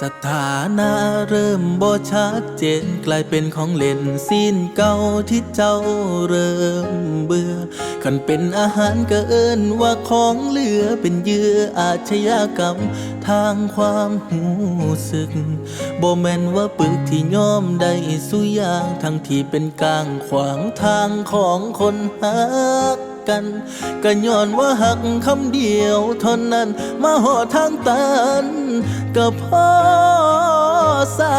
สถานะเริ่มบ่ชัดเจนกลายเป็นของเล่นสิ้นเก่าที่เจ้าเริ่มเบื่อคันเป็นอาหารก็เอิ้นว่าของเหลือเป็นเยื่ออาชญากรรม ทางความหูสึกบ่แม่นว่าปึกที่ยอมได้สุยางทั้งที่เป็นกลางขวางทางของคนหักกันก็ย้อนว่าหักคำเดียวเท่านั้นมาหอทางตัน ก็พอสา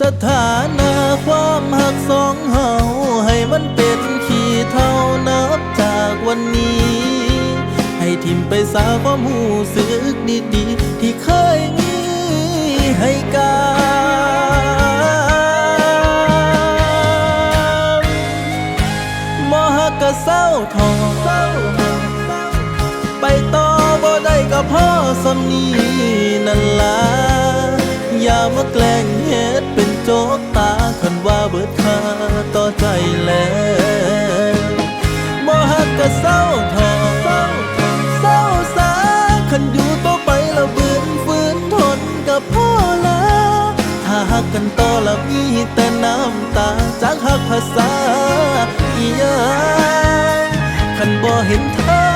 สถานะความหักสองเฮาให้มันเป็นขีเท่านับจากวันนี้ ให้ทิมไปสาความหูสึกดีๆที่เคยมีให้กัน บ่ได้ก็พ่อสำนีนั่นล่ะอย่ามาแกล้งเฮ็ดเป็นโจกตาคันว่าเบิดค่าต่อใจแล้วมอหักก็เศร้าทอเศร้าสาคันอยู่ต่อไปแล้วบืนฝืนทนกับพ่อแล้วถ้าหักกันต่อแล้วมีแต่น้ำตาจากหักภาษาอีหยังคันบ่เห็นทาง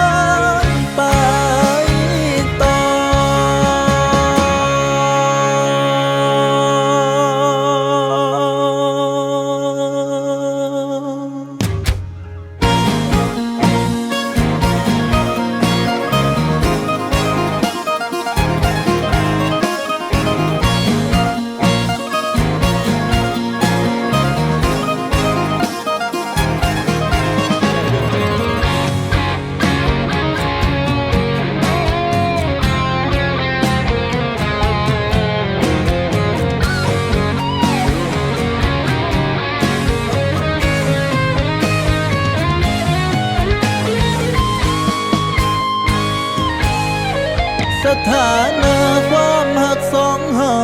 สถานะความหักสองเฮา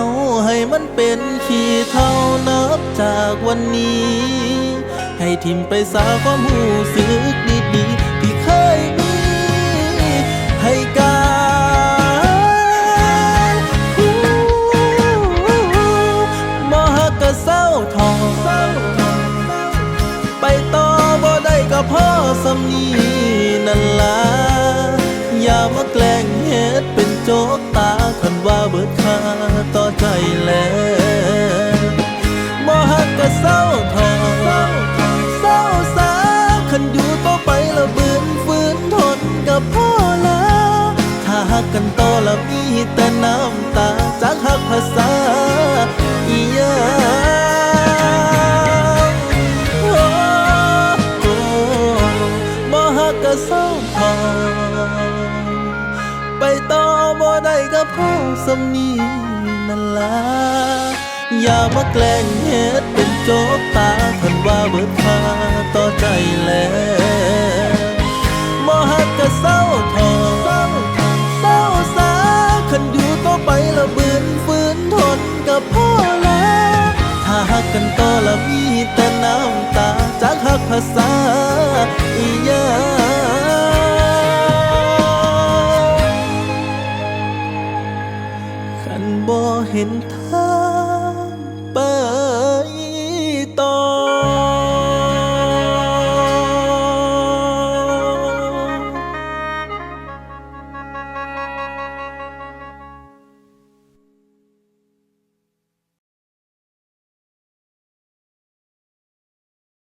ให้มันเป็นขีเท่านับจากวันนี้ ให้ทิมไปสาความหูสึกดีๆที่เคยมีให้กันมอหักก็เศร้าทองไปต่อบ่ได้ก็พ่อสำนีนั่นล่ะอย่ามาแกล้ง ล้วมีแต่น้ำตาจากหักภาษาอียังโอ้โอ้บ่ฮักก็เศร้าพอไปต่อบ่ได้ก็พอสำนีนั่นล่ะอย่ามาแกล้งเฮ็ดเป็นโจกตาคันว่าเบิดค่าต่อใจแล้ว ล้วมีแต่น้ำตาจากหักภาษาอียาขันบ่เห็นทา